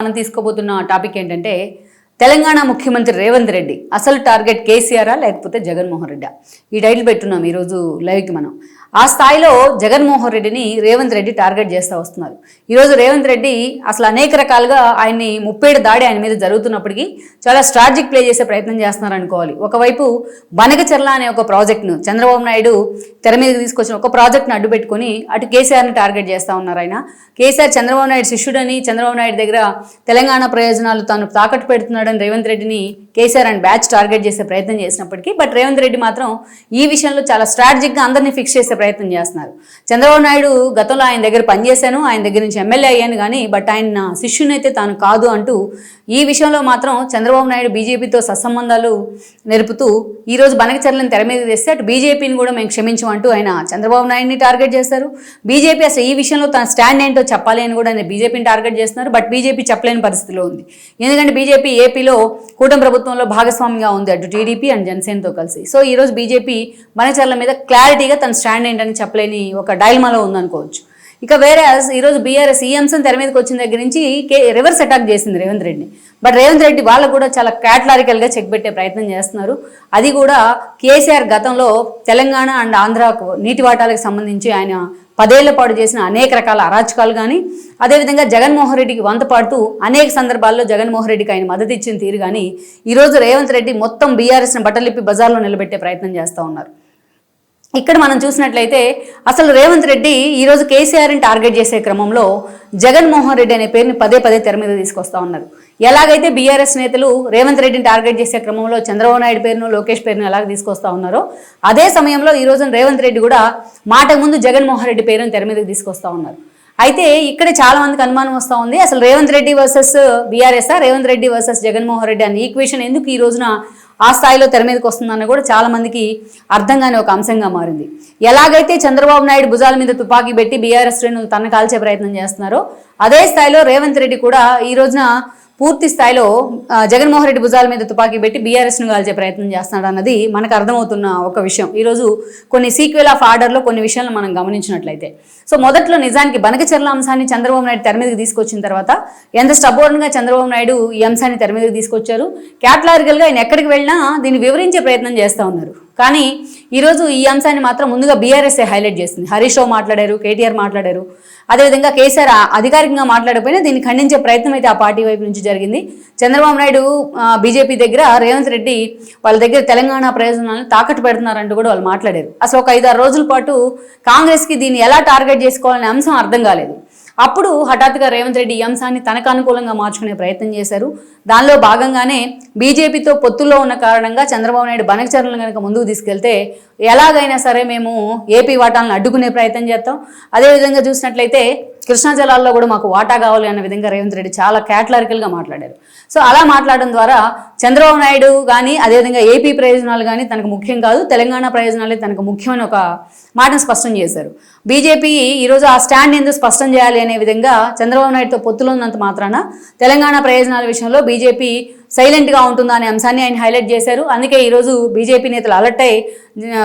మనం తీసుకోబోతున్న టాపిక్ ఏంటంటే తెలంగాణ ముఖ్యమంత్రి రేవంత్ రెడ్డి అసలు టార్గెట్ కేసీఆరా లేకపోతే జగన్మోహన్ రెడ్డా? ఈ టైటిల్ పెట్టున్నాం ఈరోజు లైవ్కి మనం. ఆ స్థాయిలో జగన్మోహన్ రెడ్డిని రేవంత్ రెడ్డి టార్గెట్ చేస్తూ వస్తున్నారు. ఈరోజు రేవంత్ రెడ్డి అసలు అనేక రకాలుగా ఆయన్ని ముప్పేడు దాడి ఆయన మీద జరుగుతున్నప్పటికీ చాలా స్ట్రాటజిక్ ప్లే చేసే ప్రయత్నం చేస్తున్నారు అనుకోవాలి. ఒకవైపు బనకచర్ల అనే ఒక ప్రాజెక్ట్ను చంద్రబాబు నాయుడు తెర మీదకి తీసుకొచ్చిన ఒక ప్రాజెక్ట్ను అడ్డు పెట్టుకొని అటు కేసీఆర్ని టార్గెట్ చేస్తూ ఉన్నారు ఆయన. కేసీఆర్ చంద్రబాబు నాయుడు శిష్యుడని చంద్రబాబు నాయుడు దగ్గర తెలంగాణ ప్రయోజనాలు తాను తాకట్టు పెడుతున్నాడని రేవంత్ రెడ్డిని కేసీఆర్ అండ్ బ్యాచ్ టార్గెట్ చేసే ప్రయత్నం చేసినప్పటికీ బట్ రేవంత్ రెడ్డి మాత్రం ఈ విషయంలో చాలా స్ట్రాటజిక్గా అందరినీ ఫిక్స్ చేసే ప్రయత్నం చేస్తున్నారు. చంద్రబాబు నాయుడు గతంలో ఆయన దగ్గర పనిచేశాను ఆయన దగ్గర నుంచి ఎమ్మెల్యే అయ్యాను కానీ బట్ ఆయన నా శిష్యునైతే తాను కాదు అంటూ ఈ విషయంలో మాత్రం చంద్రబాబు నాయుడు బీజేపీతో సత్సంబంధాలు నెరుపుతూ ఈరోజు బనకచర్లను తెర మీద తెస్తే అటు బీజేపీని కూడా మేము క్షమించమంటూ ఆయన చంద్రబాబు నాయుడిని టార్గెట్ చేస్తారు. బీజేపీ అసలు ఈ విషయంలో తన స్టాండ్ ఏంటో చెప్పాలి అని కూడా ఆయన బీజేపీని టార్గెట్ చేస్తున్నారు. బట్ బీజేపీ చెప్పలేని పరిస్థితిలో ఉంది. ఎందుకంటే బీజేపీ ఏపీలో కూటమి ప్రభుత్వంలో భాగస్వామిగా ఉంది అటు టీడీపీ అండ్ జనసేనతో కలిసి. సో ఈరోజు బీజేపీ బనకచర్ల మీద క్లారిటీగా తన స్టాండ్ ఏంటని చెప్పలేని ఒక డైల్మాలో ఉందనుకోవచ్చు. ఇక వేరే ఈరోజు బీఆర్ఎస్ ఈ అంశం తెర మీదకి వచ్చిన దగ్గర నుంచి కే రివర్స్ అటాక్ చేసింది రేవంత్ రెడ్డి బట్ రేవంత్ రెడ్డి వాళ్ళు కూడా చాలా క్యాటలారికల్గా చెక్ పెట్టే ప్రయత్నం చేస్తున్నారు. అది కూడా కేసీఆర్ గతంలో తెలంగాణ అండ్ ఆంధ్రాకు నీటి వాటాలకు సంబంధించి ఆయన పదేళ్ళ పాటు చేసిన అనేక రకాల అరాచకాలు కానీ అదేవిధంగా జగన్మోహన్ రెడ్డికి వంత పాడుతూ అనేక సందర్భాల్లో జగన్మోహన్ రెడ్డికి ఆయన మద్దతు ఇచ్చిన తీరు కానీ ఈరోజు రేవంత్ రెడ్డి మొత్తం బీఆర్ఎస్ని బట్టలిప్పి బజార్లో నిలబెట్టే ప్రయత్నం చేస్తూ ఉన్నారు. ఇక్కడ మనం చూసినట్లయితే అసలు రేవంత్ రెడ్డి ఈరోజు కేసీఆర్ని టార్గెట్ చేసే క్రమంలో జగన్మోహన్ రెడ్డి అనే పేరుని పదే పదే తెర మీద తీసుకొస్తా ఉన్నారు. ఎలాగైతే బీఆర్ఎస్ నేతలు రేవంత్ రెడ్డిని టార్గెట్ చేసే క్రమంలో చంద్రబాబు నాయుడు పేరును లోకేష్ పేరును ఎలాగ తీసుకొస్తా ఉన్నారో అదే సమయంలో ఈ రోజున రేవంత్ రెడ్డి కూడా మాట ముందు జగన్మోహన్ రెడ్డి పేరును తెర మీదకి తీసుకొస్తా ఉన్నారు. అయితే ఇక్కడ చాలా మందికి అనుమానం వస్తూ ఉంది. అసలు Revanth Reddy versus BRS Revanth Reddy versus Jaganmohan Reddy అనే ఈక్వేషన్ ఎందుకు ఈ రోజున ఆ స్థాయిలో తెర మీదకి వస్తుందని కూడా చాలా మందికి అర్థం కాని ఒక అంశంగా మారింది. ఎలాగైతే చంద్రబాబు నాయుడు భుజాల మీద తుపాకీ పెట్టి బీఆర్ఎస్ శ్రేణులు తన కాల్చే ప్రయత్నం చేస్తున్నారో అదే స్థాయిలో రేవంత్ రెడ్డి కూడా ఈ రోజున పూర్తి స్థాయిలో జగన్మోహన్ రెడ్డి భుజాల మీద తుపాకీ పెట్టి బీఆర్ఎస్ను కాల్చే ప్రయత్నం చేస్తున్నాడు అన్నది మనకు అర్థమవుతున్న ఒక విషయం. ఈరోజు కొన్ని సీక్వెల్ ఆఫ్ ఆర్డర్లో కొన్ని విషయాలను మనం గమనించినట్లయితే. సో మొదట్లో నిజానికి బనకచర్ల అంశాన్ని చంద్రబాబు నాయుడు తెర మీదకి తీసుకొచ్చిన తర్వాత ఎంత స్టబోర్న్గా చంద్రబాబు నాయుడు ఈ అంశాన్ని తెర మీదకి తీసుకొచ్చారు? క్యాటలారికల్గా ఆయన ఎక్కడికి వెళ్ళినా దీన్ని వివరించే ప్రయత్నం చేస్తూ ఉన్నారు. కానీ ఈరోజు ఈ అంశాన్ని మాత్రం ముందుగా బీఆర్ఎస్ఏ హైలైట్ చేసింది. హరీష్ రావు మాట్లాడారు కేటీఆర్ మాట్లాడారు. అదేవిధంగా కేసీఆర్ అధికారికంగా మాట్లాడకపోయినా దీన్ని ఖండించే ప్రయత్నం అయితే ఆ పార్టీ వైపు నుంచి జరిగింది. చంద్రబాబు నాయుడు బీజేపీ దగ్గర రేవంత్ రెడ్డి వాళ్ళ దగ్గర తెలంగాణ ప్రయోజనాలను తాకట్టు పెడుతున్నారంటూ కూడా వాళ్ళు మాట్లాడారు. అసలు ఒక ఐదారు రోజుల పాటు కాంగ్రెస్కి దీన్ని ఎలా టార్గెట్ చేసుకోవాలనే అంశం అర్థం కాలేదు. అప్పుడు హఠాత్తుగా రేవంత్ రెడ్డి ఈ అంశాన్ని తనకు అనుకూలంగా మార్చుకునే ప్రయత్నం చేశారు. దానిలో భాగంగానే బీజేపీతో పొత్తుల్లో ఉన్న కారణంగా చంద్రబాబు నాయుడు బనకచర్లను కనుక ముందుకు తీసుకెళ్తే ఎలాగైనా సరే మేము ఏపీ వాటాలను అడ్డుకునే ప్రయత్నం చేస్తాం. అదేవిధంగా చూసినట్లయితే కృష్ణా జలాల్లో కూడా మాకు వాటా కావాలి అన్న విధంగా రేవంత్ రెడ్డి చాలా క్యాటలారికల్గా మాట్లాడారు. సో అలా మాట్లాడడం ద్వారా చంద్రబాబు నాయుడు కానీ అదేవిధంగా ఏపీ ప్రయోజనాలు కానీ తనకు ముఖ్యం కాదు తెలంగాణ ప్రయోజనాలే తనకు ముఖ్యమైన ఒక మాటను స్పష్టం చేశారు. బీజేపీ ఈరోజు ఆ స్టాండ్ ఎందుకు స్పష్టం చేయాలి అనే విధంగా చంద్రబాబు నాయుడుతో పొత్తులో ఉన్నంత మాత్రాన తెలంగాణ ప్రయోజనాల విషయంలో బీజేపీ సైలెంట్గా ఉంటుందా అనే అంశాన్ని ఆయన హైలైట్ చేశారు. అందుకే ఈరోజు బీజేపీ నేతలు అలర్ట్ అయి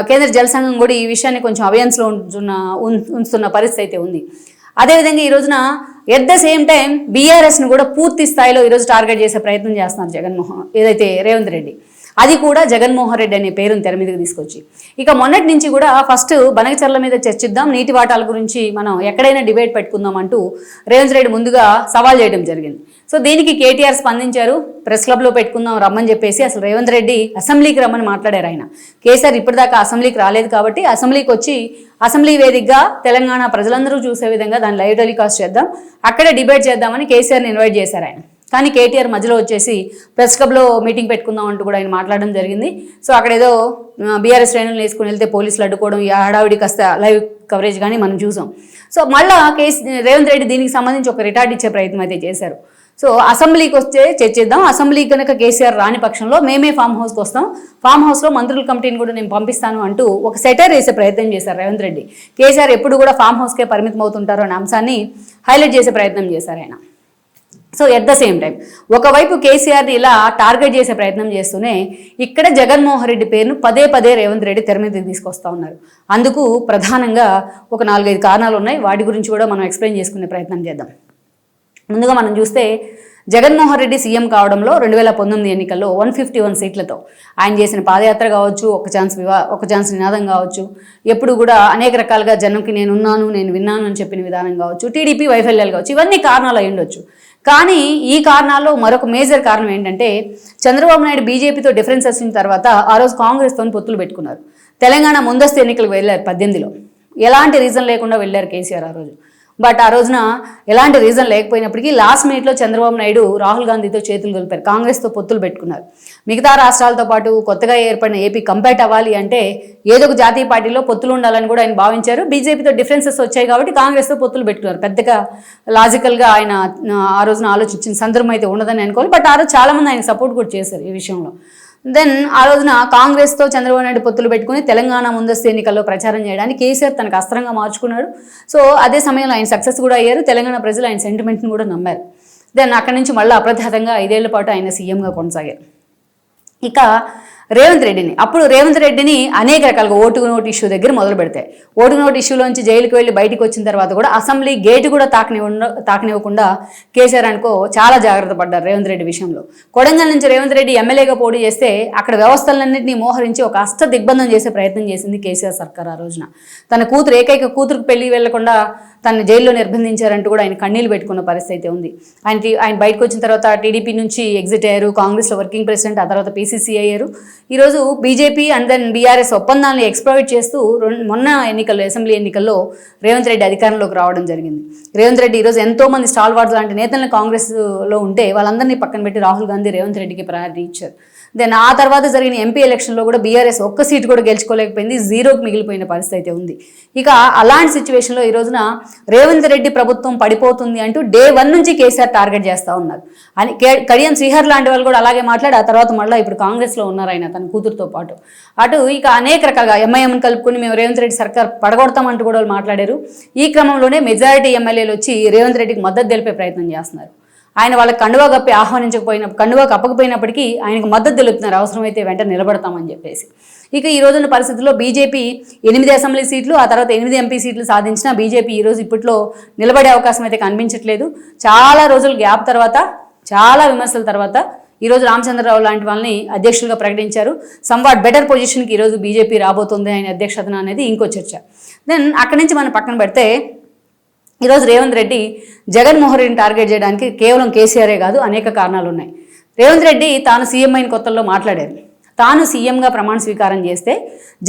కేంద్ర జల సంఘం కూడా ఈ విషయాన్ని కొంచెం అవేయన్స్లో ఉంచున్న ఉం- ఉంచుతున్న పరిస్థితి అయితే ఉంది. అదేవిధంగా ఈ రోజున ఎట్ ద సేమ్ టైం బీఆర్ఎస్ను కూడా పూర్తి స్థాయిలో ఈరోజు టార్గెట్ చేసే ప్రయత్నం చేస్తున్నారు జగన్మోహన్ ఏదైతే రేవంత్ రెడ్డి. అది కూడా జగన్మోహన్ రెడ్డి అనే పేరును తెర మీదకి తీసుకొచ్చి. ఇక మొన్నటి నుంచి కూడా ఫస్ట్ బనకచర్ల మీద చర్చిద్దాం నీటి వాటాల గురించి మనం ఎక్కడైనా డిబేట్ పెట్టుకుందాం అంటూ రేవంత్ రెడ్డి ముందుగా సవాల్ చేయడం జరిగింది. సో దీనికి కేటీఆర్ స్పందించారు ప్రెస్ క్లబ్లో పెట్టుకుందాం రమ్మని చెప్పేసి అసలు రేవంత్ రెడ్డి అసెంబ్లీకి రమ్మని మాట్లాడారు ఆయన. కేసీఆర్ ఇప్పటిదాకా అసెంబ్లీకి రాలేదు కాబట్టి అసెంబ్లీకి వచ్చి అసెంబ్లీ వేదికగా తెలంగాణ ప్రజలందరూ చూసే విధంగా దాన్ని లైవ్ టెలికాస్ట్ చేద్దాం అక్కడే డిబేట్ చేద్దామని కేసీఆర్ని ఇన్వైట్ చేశారు ఆయన. కానీ కేటీఆర్ మధ్యలో వచ్చేసి ప్రెస్ క్లబ్లో మీటింగ్ పెట్టుకుందాం అంటూ కూడా ఆయన మాట్లాడడం జరిగింది. సో అక్కడ ఏదో బీఆర్ఎస్ శ్రేణులు వేసుకుని వెళ్తే పోలీసులు అడ్డుకోవడం ఈ హడావిడి కాస్త లైవ్ కవరేజ్ కానీ మనం చూసాం. సో మళ్ళీ కేసీ రేవంత్ రెడ్డి దీనికి సంబంధించి ఒక రిటార్డ్ ఇచ్చే ప్రయత్నం అయితే చేశారు. సో అసెంబ్లీకి వస్తే చర్చిద్దాం అసెంబ్లీకి కనుక కేసీఆర్ రాని పక్షంలో మేమే ఫామ్ హౌస్కి వస్తాం. ఫామ్ హౌస్లో మంత్రుల కమిటీని కూడా నేను పంపిస్తాను అంటూ ఒక సెటర్ వేసే ప్రయత్నం చేశారు రేవంత్ రెడ్డి. కేసీఆర్ ఎప్పుడు కూడా ఫామ్ హౌస్కే పరిమితం అవుతుంటారు అనే అంశాన్ని హైలైట్ చేసే ప్రయత్నం చేశారు ఆయన. So at the same time ఒకవైపు కేసీఆర్ని ఇలా టార్గెట్ చేసే ప్రయత్నం చేస్తూనే ఇక్కడ జగన్మోహన్ రెడ్డి పేరును పదే పదే రేవంత్ రెడ్డి తెర మీదకి తీసుకొస్తా ఉన్నారు. అందుకు ప్రధానంగా ఒక నాలుగైదు కారణాలు ఉన్నాయి. వాటి గురించి కూడా మనం ఎక్స్ప్లెయిన్ చేసుకునే ప్రయత్నం చేద్దాం. ముందుగా మనం చూస్తే జగన్మోహన్ రెడ్డి సీఎం కావడంలో రెండు వేల పంతొమ్మిది ఎన్నికల్లో వన్ ఫిఫ్టీ వన్ సీట్లతో ఆయన చేసిన పాదయాత్ర కావచ్చు ఒక ఛాన్స్ వివా ఒక ఛాన్స్ నినాదం కావచ్చు ఎప్పుడు కూడా అనేక రకాలుగా జనంకి నేను ఉన్నాను నేను విన్నాను అని చెప్పిన విధానం కావచ్చు టీడీపీ వైఫల్యాలు కావచ్చు ఇవన్నీ కారణాలు అయి ఉండొచ్చు. కానీ ఈ కారణాల్లో మరొక మేజర్ కారణం ఏంటంటే చంద్రబాబు నాయుడు బీజేపీతో డిఫరెన్స్ వచ్చిన తర్వాత ఆ రోజు కాంగ్రెస్తో పొత్తులు పెట్టుకున్నారు. తెలంగాణ ముందస్తు ఎన్నికలకు వెళ్ళారు పద్దెనిమిదిలో. ఎలాంటి రీజన్ లేకుండా వెళ్ళారు కేసీఆర్ ఆ రోజు. బట్ ఆ రోజున ఎలాంటి రీజన్ లేకపోయినప్పటికీ లాస్ట్ మినిట్లో చంద్రబాబు నాయుడు రాహుల్ గాంధీతో చేతులు కలిపారు కాంగ్రెస్తో పొత్తులు పెట్టుకున్నారు. మిగతా రాష్ట్రాలతో పాటు కొత్తగా ఏర్పడిన ఏపీ కంపేట్ అవ్వాలి అంటే ఏదో ఒక జాతీయ పార్టీలో పొత్తులు ఉండాలని కూడా ఆయన భావించారు. బీజేపీతో డిఫరెన్సెస్ వచ్చాయి కాబట్టి కాంగ్రెస్తో పొత్తులు పెట్టుకున్నారు. పెద్దగా లాజికల్గా ఆయన ఆ రోజున ఆలోచించిన సందర్భం అయితే ఉండదని అనుకోవాలి. బట్ ఆ రోజు చాలామంది ఆయన సపోర్ట్ కూడా చేశారు ఈ విషయంలో. దెన్ ఆ రోజున కాంగ్రెస్తో చంద్రబాబు నాయుడు పొత్తులు పెట్టుకుని తెలంగాణ ముందస్తు ఎన్నికల్లో ప్రచారం చేయడానికి కేసీఆర్ తనకు అస్త్రంగా మార్చుకున్నాడు. సో అదే సమయంలో ఆయన సక్సెస్ కూడా అయ్యారు. తెలంగాణ ప్రజలు ఆయన సెంటిమెంట్ని కూడా నమ్మారు. దెన్ అక్కడి నుంచి మళ్ళీ అప్రధాతంగా ఐదేళ్ళ పాటు ఆయన సీఎంగా కొనసాగారు. ఇక రేవంత్ రెడ్డిని. అప్పుడు రేవంత్ రెడ్డిని అనేక రకాలుగా ఓటు నోటు ఇష్యూ దగ్గర మొదలు పెడతాయి. ఓటు నోటు ఇష్యూలోంచి జైలుకి వెళ్ళి బయటికి వచ్చిన తర్వాత కూడా అసెంబ్లీ గేటు కూడా తాకని తాకనివ్వకుండా కేసీఆర్ అనుకో చాలా జాగ్రత్త పడ్డారు రేవంత్ రెడ్డి విషయంలో. కొడంగల్ నుంచి రేవంత్ రెడ్డి ఎమ్మెల్యేగా పోటీ చేస్తే అక్కడ వ్యవస్థలన్నింటినీ మోహరించి ఒక అష్ట దిగ్బంధం చేసే ప్రయత్నం చేసింది కేసీఆర్ సర్కార్ ఆ రోజున. తన కూతురు ఏకైక కూతురుకు పెళ్ళి వెళ్ళకుండా తన జైల్లో నిర్బంధించారంటూ కూడా ఆయన కన్నీళ్ళు పెట్టుకున్న పరిస్థితి అయితే ఉంది. ఆయన ఆయన బయటకు వచ్చిన తర్వాత టీడీపీ నుంచి ఎగ్జిట్ అయ్యారు కాంగ్రెస్లో వర్కింగ్ ప్రెసిడెంట్ ఆ తర్వాత పీసీసీ అయ్యారు. ఈరోజు బీజేపీ అండ్ దెన్ బీఆర్ఎస్ ఒప్పందాలను ఎక్స్ప్లోయిట్ చేస్తూ రెండు- మొన్న ఎన్నికల్లో అసెంబ్లీ ఎన్నికల్లో రేవంత్ రెడ్డి అధికారంలోకి రావడం జరిగింది. రేవంత్ రెడ్డి ఈరోజు ఎంతో మంది స్టాల్ లాంటి నేతలను కాంగ్రెస్లో ఉంటే వాళ్ళందరినీ పక్కన పెట్టి రాహుల్ గాంధీ రేవంత్ రెడ్డికి ప్రయారిటీ ఇచ్చారు. దెన్ ఆ తర్వాత జరిగిన ఎంపీ ఎలక్షన్లో కూడా బీఆర్ఎస్ ఒక్క సీటు కూడా గెలుచుకోలేకపోయింది జీరోకి మిగిలిపోయిన పరిస్థితి అయితే ఉంది. ఇక అలాంటి సిచ్యువేషన్లో ఈ రోజున రేవంత్ రెడ్డి ప్రభుత్వం పడిపోతుంది అంటూ డే వన్ నుంచి కేసీఆర్ టార్గెట్ చేస్తూ ఉన్నారు. అని కే- కడియం శ్రీహర్ లాంటి వాళ్ళు కూడా అలాగే మాట్లాడి ఆ తర్వాత మళ్ళీ ఇప్పుడు కాంగ్రెస్లో ఉన్నారు ఆయన తన కూతురుతో పాటు. అటు ఇక అనేక రకాలుగా ఎంఐఎం కలుపుకుని మేము రేవంత్ రెడ్డి సర్కార్ పడగొడతామంటూ కూడా వాళ్ళు మాట్లాడారు. ఈ క్రమంలోనే మెజారిటీ ఎమ్మెల్యేలు వచ్చి రేవంత్ రెడ్డికి మద్దతు తెలిపే ప్రయత్నం చేస్తున్నారు. ఆయన వాళ్ళ కండువా కప్పి ఆహ్వానించకపోయిన కండువా కప్పకపోయినప్పటికీ ఆయనకు మద్దతు తెలుపుతున్నారు. అవసరమైతే వెంట నిలబడతామని చెప్పేసి. ఇక ఈ రోజున్న పరిస్థితుల్లో బీజేపీ ఎనిమిది అసెంబ్లీ సీట్లు ఆ తర్వాత ఎనిమిది ఎంపీ సీట్లు సాధించిన బీజేపీ ఈరోజు ఇప్పట్లో నిలబడే అవకాశం అయితే కనిపించట్లేదు. చాలా రోజులు గ్యాప్ తర్వాత చాలా విమర్శల తర్వాత ఈరోజు రామచంద్రరావు లాంటి వాళ్ళని అధ్యక్షులుగా ప్రకటించారు. సంవాట్ బెటర్ పొజిషన్కి ఈరోజు బీజేపీ రాబోతుంది ఆయన అధ్యక్షతన అనేది ఇంకో చర్చ. దెన్ అక్కడి నుంచి మనం పక్కన పెడితే ఈరోజు రేవంత్ రెడ్డి జగన్మోహన్ రెడ్డిని టార్గెట్ చేయడానికి కేవలం కేసీఆరే కాదు అనేక కారణాలు ఉన్నాయి రేవంత్ రెడ్డి తాను సీఎం అయిన కొత్తల్లో మాట్లాడారు. తాను సీఎంగా ప్రమాణ స్వీకారం చేస్తే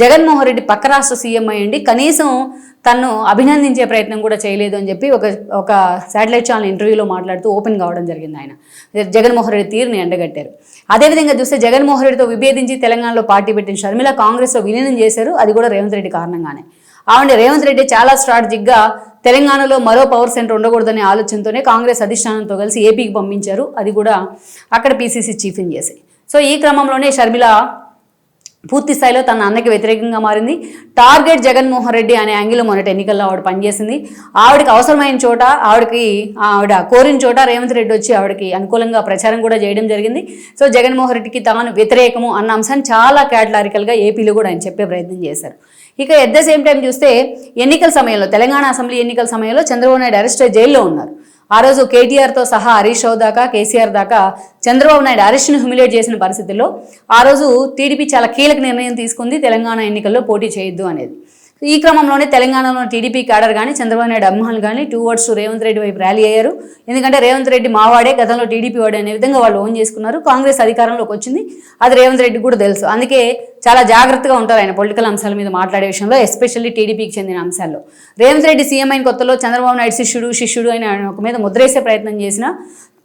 జగన్మోహన్ రెడ్డి పక్క రాష్ట్ర సీఎం అయ్యండి. కనీసం తను అభినందించే ప్రయత్నం కూడా చేయలేదు అని చెప్పి ఒక ఒక శాటిలైట్ ఛానల్ ఇంటర్వ్యూలో మాట్లాడుతూ ఓపెన్ కావడం జరిగింది ఆయన. జగన్మోహన్ రెడ్డి తీరుని ఎండగట్టారు. అదేవిధంగా చూస్తే జగన్మోహన్ రెడ్డితో విభేదించి తెలంగాణలో పార్టీ పెట్టిన షర్మిల కాంగ్రెస్లో విలీనం చేశారు. అది కూడా రేవంత్ రెడ్డి కారణంగానే. ఆవిడ రేవంత్ రెడ్డి చాలా స్ట్రాటజిక్గా తెలంగాణలో మరో పవర్ సెంటర్ ఉండకూడదనే ఆలోచనతోనే కాంగ్రెస్ అధిష్టానంతో కలిసి ఏపీకి పంపించారు. అది కూడా అక్కడ పీసీసీ చీఫ్ని చేసి. సో ఈ క్రమంలోనే షర్మిల పూర్తి స్థాయిలో తన అన్నకి వ్యతిరేకంగా మారింది. టార్గెట్ జగన్మోహన్ రెడ్డి అనే యాంగిల్లో మొన్నటి ఎన్నికల్లో ఆవిడ పనిచేసింది. ఆవిడకి అవసరమైన చోట ఆవిడకి ఆవిడ కోరిన చోట రేవంత్ రెడ్డి వచ్చి ఆవిడకి అనుకూలంగా ప్రచారం కూడా చేయడం జరిగింది. సో జగన్మోహన్ రెడ్డికి తాను వ్యతిరేకము అన్న అంశాన్ని చాలా క్యాటలారికల్గా ఏపీలో కూడా ఆయన చెప్పే ప్రయత్నం చేశారు. ఇక ఎట్ ద సేమ్ టైం చూస్తే ఎన్నికల సమయంలో తెలంగాణ అసెంబ్లీ ఎన్నికల సమయంలో చంద్రబాబు నాయుడు అరెస్ట్ జైల్లో ఉన్నారు. ఆ రోజు కేటీఆర్తో సహా హరీష్ రావు దాకా కేసీఆర్ దాకా చంద్రబాబు నాయుడు అరెస్ట్ను హ్యూమిలేట్ చేసిన పరిస్థితుల్లో ఆ రోజు టీడీపీ చాలా కీలక నిర్ణయం తీసుకుంది తెలంగాణ ఎన్నికల్లో పోటీ చేయొద్దు అనేది. ఈ క్రమంలోనే తెలంగాణలో టీడీపీ క్యాడర్ కానీ చంద్రబాబు నాయుడు అభిమానులు కానీ టూ వర్డ్స్ రేవంత్ రెడ్డి వైపు ర్యాలీ అయ్యారు. ఎందుకంటే రేవంత్ రెడ్డి మావాడే గతంలో టీడీపీ వాడే అనే విధంగా వాళ్ళు ఓన్ చేసుకున్నారు. కాంగ్రెస్ అధికారంలోకి వచ్చింది. అది రేవంత్ రెడ్డి కూడా తెలుసు. అందుకే చాలా జాగ్రత్తగా ఉంటారు ఆయన పొలిటికల్ అంశాల మీద మాట్లాడే విషయంలో ఎస్పెషల్లీ టీడీపీకి చెందిన అంశాల్లో. రేవంత్ రెడ్డి సీఎం అయిన కొత్తలో చంద్రబాబు నాయుడు శిష్యుడు శిష్యుడు అని ఆయన ఒక మీద ముద్రేసే ప్రయత్నం చేసిన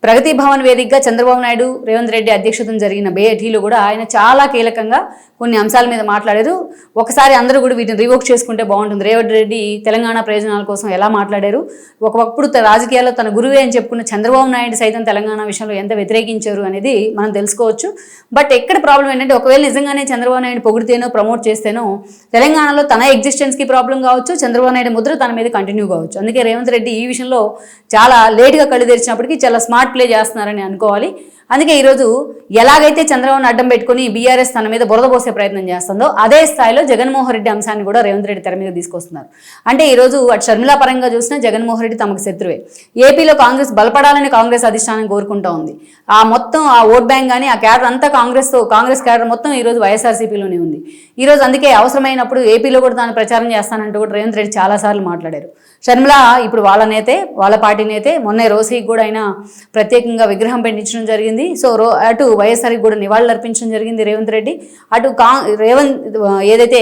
ప్రగతి భవన్ వేదికగా చంద్రబాబు నాయుడు రేవంత్ రెడ్డి అధ్యక్షతన జరిగిన భేటీలో కూడా ఆయన చాలా కీలకంగా కొన్ని అంశాల మీద మాట్లాడారు. ఒకసారి అందరూ కూడా వీటిని రివోక్ చేసుకుంటే బాగుంటుంది. రేవంత్ రెడ్డి తెలంగాణ ప్రయోజనాల కోసం ఎలా మాట్లాడారు? ఒకప్పుడు త- రాజకీయాల్లో తన గురువే అని చెప్పుకున్న చంద్రబాబు నాయుడు సైతం తెలంగాణ విషయంలో ఎంత వ్యతిరేకించారు అనేది మనం తెలుసుకోవచ్చు. బట్ ఎక్కడ ప్రాబ్లం ఏంటంటే ఒకవేళ నిజంగానే చంద్రబాబు నాయుడు పొగిడితేనో ప్రమోట్ చేస్తేనో తెలంగాణలో తన ఎగ్జిస్టెన్స్కి ప్రాబ్లం కావచ్చు చంద్రబాబు నాయుడు ముద్ర తన మీద కంటిన్యూ కావచ్చు. అందుకే రేవంత్ రెడ్డి ఈ విషయంలో చాలా లేట్గా కళ్ళు తెరిచినప్పటికీ చాలా స్మార్ట్ ప్లే చేస్తున్నారని అనుకోవాలి. అందుకే ఈరోజు ఎలాగైతే చంద్రబాబును అడ్డం పెట్టుకుని బీఆర్ఎస్ తన మీద బురద పోసే ప్రయత్నం చేస్తుందో అదే స్థాయిలో జగన్మోహన్ రెడ్డి అంశాన్ని కూడా రేవంత్ రెడ్డి తెర మీద తీసుకొస్తున్నారు. అంటే ఈరోజు అటు షర్మిలా పరంగా చూసినా జగన్మోహన్ రెడ్డి తమకు శత్రువే. ఏపీలో కాంగ్రెస్ బలపడాలని కాంగ్రెస్ అధిష్టానం కోరుకుంటా ఉంది. ఆ మొత్తం ఆ ఓట్ బ్యాంక్ కానీ ఆ క్యాడర్ అంతా కాంగ్రెస్తో కాంగ్రెస్ క్యాడర్ మొత్తం ఈరోజు వైఎస్ఆర్సీపీలోనే ఉంది. ఈరోజు అందుకే అవసరమైనప్పుడు ఏపీలో కూడా తాను ప్రచారం చేస్తానంటూ కూడా రేవంత్ రెడ్డి చాలాసార్లు మాట్లాడారు. షర్మిల ఇప్పుడు వాళ్ళనైతే వాళ్ళ పార్టీ మొన్న మొన్నే కూడా ఆయన ప్రత్యేకంగా విగ్రహం పెట్టించడం జరిగింది. సో రో అటు వైఎస్ఆర్కి కూడా నివాళులు అర్పించడం జరిగింది రేవంత్ రెడ్డి. అటు కా రేవంత్ ఏదైతే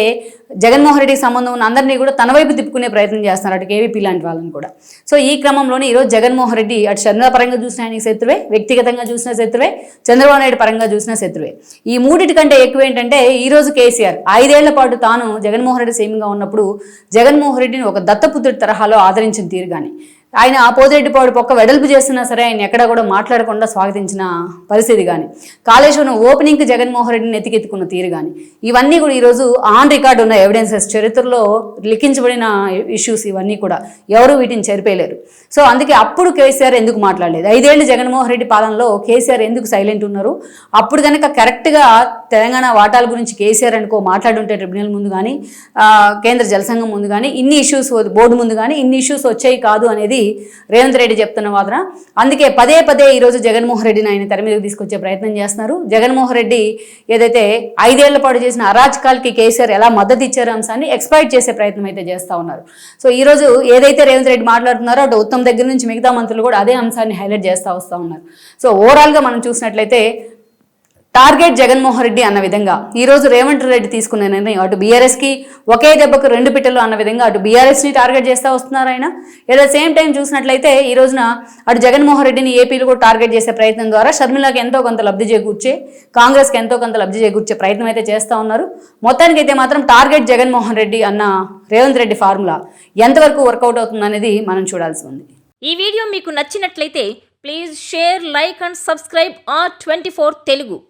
జగన్మోహన్ రెడ్డికి సంబంధం ఉన్న అందరినీ కూడా తన వైపు తిప్పుకునే ప్రయత్నం చేస్తున్నారు అటు కేవీపీ లాంటి వాళ్ళని కూడా. సో ఈ క్రమంలోనే ఈరోజు జగన్మోహన్ రెడ్డి అటు చంద్ర పరంగా చూసిన ఆయనకి శత్రువే వ్యక్తిగతంగా చూసిన శత్రువే చంద్రబాబు నాయుడు పరంగా చూసిన శత్రువే. ఈ మూడిటి కంటే ఎక్కువ ఏంటంటే ఈ రోజు కేసీఆర్ ఐదేళ్ళ పాటు తాను జగన్మోహన్ రెడ్డి సీఎంగా ఉన్నప్పుడు జగన్మోహన్ రెడ్డిని ఒక దత్తపుత్రుడి తరహాలో ఆదరించిన తీరు కానీ ఆయన ఆ పోతిరెడ్డిపాడు పక్క వెడల్పు చేస్తున్నా సరే ఆయన ఎక్కడా కూడా మాట్లాడకుండా స్వాగతించిన పరిస్థితి కానీ కాళేశ్వరం ఓపెనింగ్కి జగన్మోహన్ రెడ్డిని ఎత్తికెత్తుకున్న తీరు కానీ ఇవన్నీ కూడా ఈరోజు ఆన్ రికార్డు ఉన్న ఎవిడెన్సెస్ చరిత్రలో లిఖించబడిన ఇష్యూస్ ఇవన్నీ కూడా ఎవరు వీటిని చెరిపేయలేరు. సో అందుకే అప్పుడు కేసీఆర్ ఎందుకు మాట్లాడలేదు? ఐదేళ్ళు జగన్మోహన్ రెడ్డి పాలనలో కేసీఆర్ ఎందుకు సైలెంట్ ఉన్నారు? అప్పుడు కనుక కరెక్ట్గా తెలంగాణ వాటాల గురించి కేసీఆర్ అనుకో మాట్లాడుంటే ట్రిబ్యునల్ ముందు కానీ కేంద్ర జలసంఘం ముందు కానీ ఇన్ని ఇష్యూస్ బోర్డు ముందు కానీ ఇన్ని ఇష్యూస్ వచ్చాయి కాదు అనేది రేవంత్ రెడ్డి చెప్తున్న వాదన. అందుకే పదే పదే ఈరోజు జగన్మోహన్ రెడ్డిని ఆయన తెర మీదకి తీసుకొచ్చే ప్రయత్నం చేస్తున్నారు. జగన్మోహన్ రెడ్డి ఏదైతే ఐదేళ్ళ పాటు చేసిన అరాచకాలకి కేసీఆర్ ఎలా మద్దతు ఇచ్చారో అంశాన్ని ఎక్స్పైట్ చేసే ప్రయత్నం అయితే చేస్తూ ఉన్నారు. సో ఈ రోజు ఏదైతే రేవంత్ రెడ్డి మాట్లాడుతున్నారో అటు ఉత్తమ్ దగ్గర నుంచి మిగతా మంత్రులు కూడా అదే అంశాన్ని హైలైట్ చేస్తూ వస్తూ ఉన్నారు. సో ఓవరాల్గా మనం చూసినట్లయితే టార్గెట్ జగన్మోహన్ రెడ్డి అన్న విధంగా. ఈ రోజు రేవంత్ రెడ్డి తీసుకున్న నిర్ణయం అటు బీఆర్ఎస్కి ఒకే దెబ్బకు రెండు పిట్టలు అన్న విధంగా అటు బీఆర్ఎస్ని టార్గెట్ చేస్తూ వస్తున్నారు ఆయన. ఏదో సేమ్ టైం చూసినట్లయితే ఈ రోజున అటు జగన్మోహన్ రెడ్డిని ఏపీలు కూడా టార్గెట్ చేసే ప్రయత్నం ద్వారా షర్మిలాకి ఎంతో కొంత లబ్ధి చేకూర్చే కాంగ్రెస్కి ఎంతో కొంత లబ్ధి చేకూర్చే ప్రయత్నం అయితే చేస్తూ ఉన్నారు. మొత్తానికి అయితే మాత్రం టార్గెట్ జగన్మోహన్ రెడ్డి అన్న రేవంత్ రెడ్డి ఫార్ములా ఎంతవరకు వర్కౌట్ అవుతుందనేది మనం చూడాల్సి ఉంది. ఈ వీడియో మీకు నచ్చినట్లయితే please share like and subscribe R twenty Telugu.